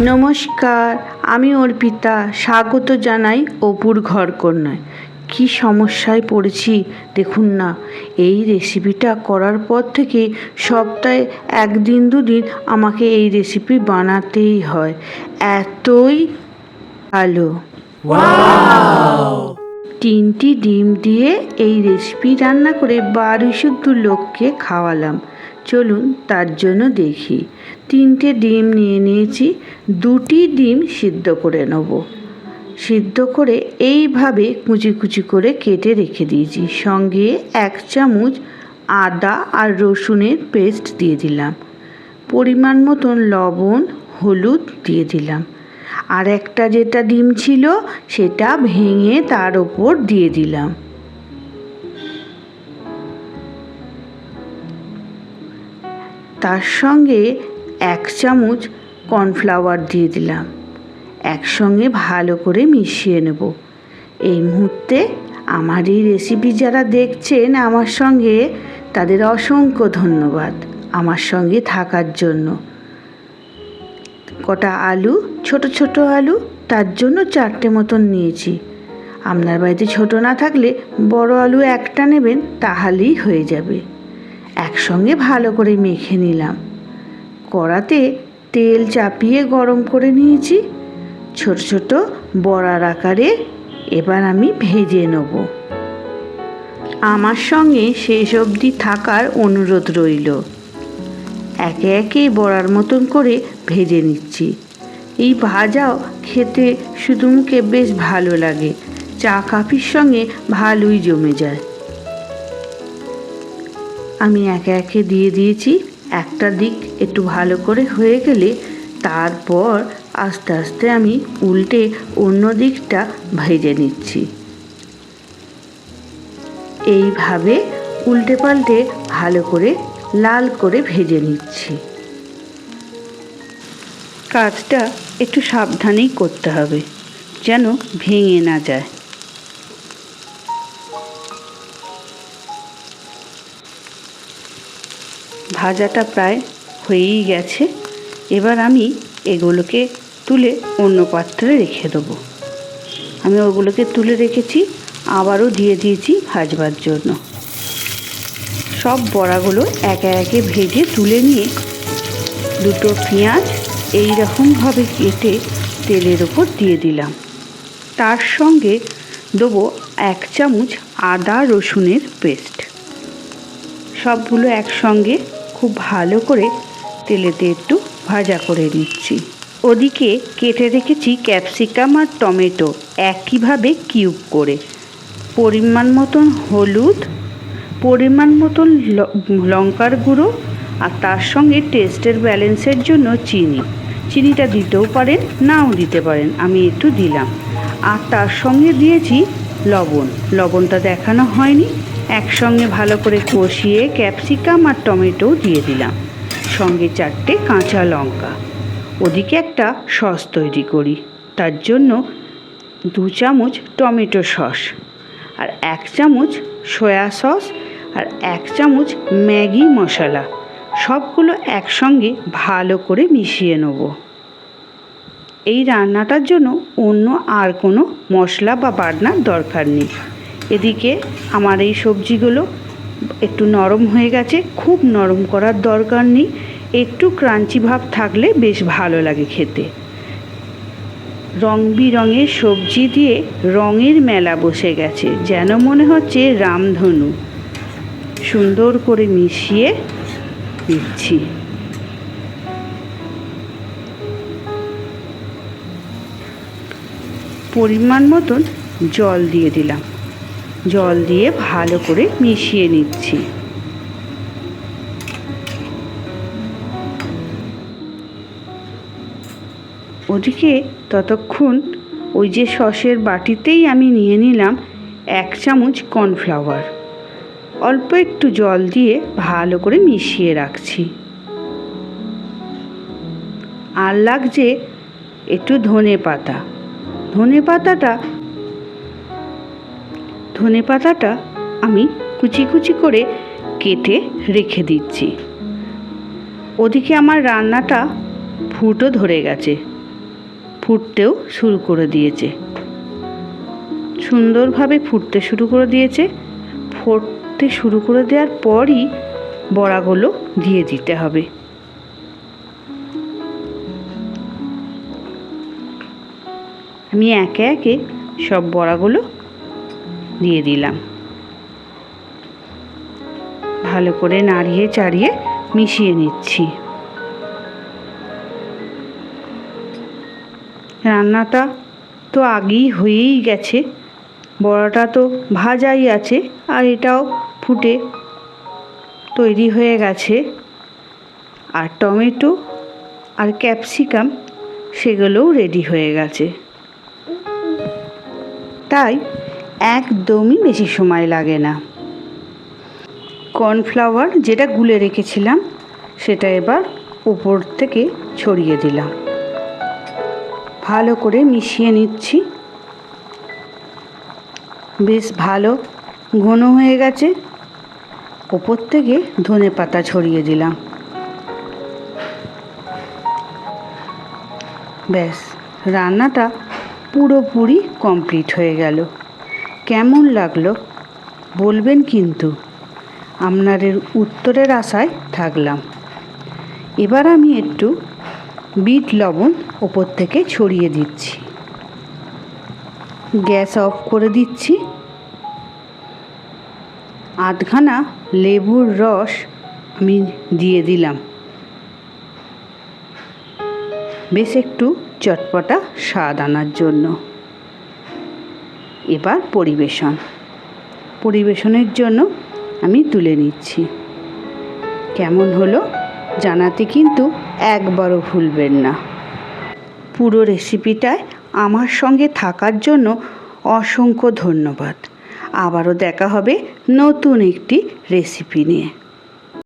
নমস্কার আমি অর্পিতা স্বাগত জানাই অপুর ঘর কন্যায় কী সমস্যায় পড়েছি দেখুন না এই রেসিপিটা করার পর থেকে সপ্তাহে একদিন দুদিন আমাকে এই রেসিপি বানাতেই হয়। এতই ভালো। তিনটি ডিম দিয়ে এই রেসিপি রান্না করে বারো শুদ্ধ লোককে খাওয়ালাম। চলুন তার জন্য দেখি। তিনটে ডিম নিয়ে নিয়েছি, দুটি ডিম সিদ্ধ করে নেব। সিদ্ধ করে এইভাবে কুচি কুচি করে কেটে রেখে দিয়েছি। সঙ্গে এক চামচ আদা আর রসুনের পেস্ট দিয়ে দিলাম। পরিমাণ মতন লবণ, হলুদ দিয়ে দিলাম। আর একটা যেটা ডিম ছিল, সেটা ভেঙে তার ওপর দিয়ে দিলাম। তার সঙ্গে এক চামচ কর্নফ্লাওয়ার দিয়ে দিলাম। একসঙ্গে ভালো করে মিশিয়ে নেব। এই মুহূর্তে আমার এই রেসিপি যারা দেখছেন আমার সঙ্গে, তাদের অসংখ্য ধন্যবাদ আমার সঙ্গে থাকার জন্য। কটা আলু, ছোট ছোট আলু, তার জন্য চারটে মতন নিয়েছি। আপনার বাড়িতে ছোট না থাকলে বড় আলু একটা নেবেন, তাহলেই হয়ে যাবে। একসঙ্গে ভালো করে মেখে নিলাম। কড়াতে তেল চাপিয়ে গরম করে নিয়েছি। ছোট ছোট বড়ার আকারে এবার আমি ভেজে নেব। আমার সঙ্গে শেষ অবধি থাকার অনুরোধ রইল। একে একে বড়ার মতন করে ভেজে নিচ্ছি। এই ভাজাও খেতে শুধু মুখে বেশ ভালো লাগে। চা কাপির সঙ্গে ভালোই জমে যায়। আমি একে একে দিয়ে দিয়েছি একটা দিক একটু ভালো করে হয়ে গেলে তারপর আস্তে আস্তে আমি উল্টে অন্য দিকটা ভেজে নিচ্ছি। এইভাবে উল্টে পাল্টে ভালো করে লাল করে ভেজে নিচ্ছি। কাজটা একটু সাবধানেই করতে হবে, যেন ভেঙে না যায়। ভাজাটা প্রায় হয়েই গেছে। এবার আমি এগুলোকে তুলে অন্য পাত্রে রেখে দেবো। আমি ওগুলোকে তুলে রেখেছি, আবারও দিয়ে দিয়েছি ভাজবার জন্য। সব বড়াগুলো একে একে ভেজে তুলে নিয়ে দুটো পেঁয়াজ এই রকমভাবে কেটে তেলের ওপর দিয়ে দিলাম। তার সঙ্গে দেবো এক চামচ আদা রসুনের পেস্ট। সবগুলো একসঙ্গে খুব ভালো করে তেলেতে একটু ভাজা করে নিচ্ছি। ওদিকে কেটে রেখেছি ক্যাপসিকাম আর টমেটো একইভাবে কিউব করে। পরিমাণ মতন হলুদ, পরিমাণ মতন লঙ্কার গুঁড়ো আর তার সঙ্গে টেস্টের ব্যালেন্সের জন্য চিনি। চিনিটা দিতেও পারেন, নাও দিতে পারেন, আমি একটু দিলাম। আর তার সঙ্গে দিয়েছি লবণ। লবণটা দেখানো হয়নি। একসঙ্গে ভালো করে কষিয়ে ক্যাপসিকাম আর টমেটো দিয়ে দিলাম। সঙ্গে চারটে কাঁচা লঙ্কা। ওদিকে একটা সস তৈরি করি। তার জন্য দু চামচ টমেটো সস আর এক চামচ সয়া সস আর এক চামচ ম্যাগি মশলা। সবগুলো একসঙ্গে ভালো করে মিশিয়ে নেব। এই রান্নাটার জন্য অন্য আর কোনো মশলা বা বাটনার দরকার নেই। এদিকে আমার এই সবজিগুলো একটু নরম হয়ে গেছে, খুব নরম করার দরকার নেই, একটু ক্রাঞ্চি ভাব থাকলে বেশ ভালো লাগে খেতে। রং বিরঙের সবজি দিয়ে রঙের মেলা বসে গেছে, যেন মনে হচ্ছে রামধনু। সুন্দর করে মিশিয়ে দিচ্ছি। পরিমাণ মতন জল দিয়ে দিলাম। জল দিয়ে ভালো করে মিশিয়ে নিচ্ছি। ওদিকে ততক্ষণ ওই যে সসের বাটিতেই আমি নিয়ে নিলাম এক চামচ কর্নফ্লাওয়ার। অল্প একটু জল দিয়ে ভালো করে মিশিয়ে রাখছি। আর লাগছে একটু ধনে পাতা ধনে পাতাটা ধনে পাতাটা আমি কুচি কুচি করে কেটে রেখে দিচ্ছি। ওদিকে আমার রান্নাটা ফুটো ধরে গেছে, ফুটতেও শুরু করে দিয়েছে। সুন্দরভাবে ফুটতে শুরু করে দিয়েছে। ফুটতে শুরু করে দেওয়ার পরই বড়াগুলো দিয়ে দিতে হবে। আমি একে একে সব বড়াগুলো দিয়ে দিলাম। ভালো করে নাড়িয়ে চাড়িয়ে মিশিয়ে নিচ্ছি। রান্নাটা তো আগেই হয়েই গেছে। বড়াটা তো ভাজাই আছে আর এটাও ফুটে তৈরি হয়ে গেছে। আর টমেটো আর ক্যাপসিকাম সেগুলোও রেডি হয়ে গেছে। তাই একদমই বেশি সময় লাগে না। কর্নফ্লাওয়ার যেটা গুলে রেখেছিলাম, সেটা এবার উপর থেকে ছড়িয়ে দিলাম। ভালো করে মিশিয়ে নিচ্ছি। বেশ ভালো, ঘন হয়ে গেছে। ওপর থেকে ধনে পাতা ছড়িয়ে দিলাম। ব্যাস, রান্নাটা পুরোপুরি কমপ্লিট হয়ে গেল। কেমন লাগল? বলবেন কিন্তু। আপনাদের উত্তরের আশায় থাকলাম। এবার আমি একটু বিট লবণ ওপর থেকে ছড়িয়ে দিচ্ছি। গ্যাস অফ করে দিচ্ছি। আধখানা লেবুর রস আমি দিয়ে দিলাম। বেশ একটু চটপটা স্বাদ আনার জন্য। এবার পরিবেশন। পরিবেশনের জন্য আমি তুলে নিচ্ছি। কেমন হলো জানাতে কিন্তু একবারও ভুলবেন না। পুরো রেসিপিটায় আমার সঙ্গে থাকার জন্য অসংখ্য ধন্যবাদ। আবারও দেখা হবে নতুন একটি রেসিপি নিয়ে।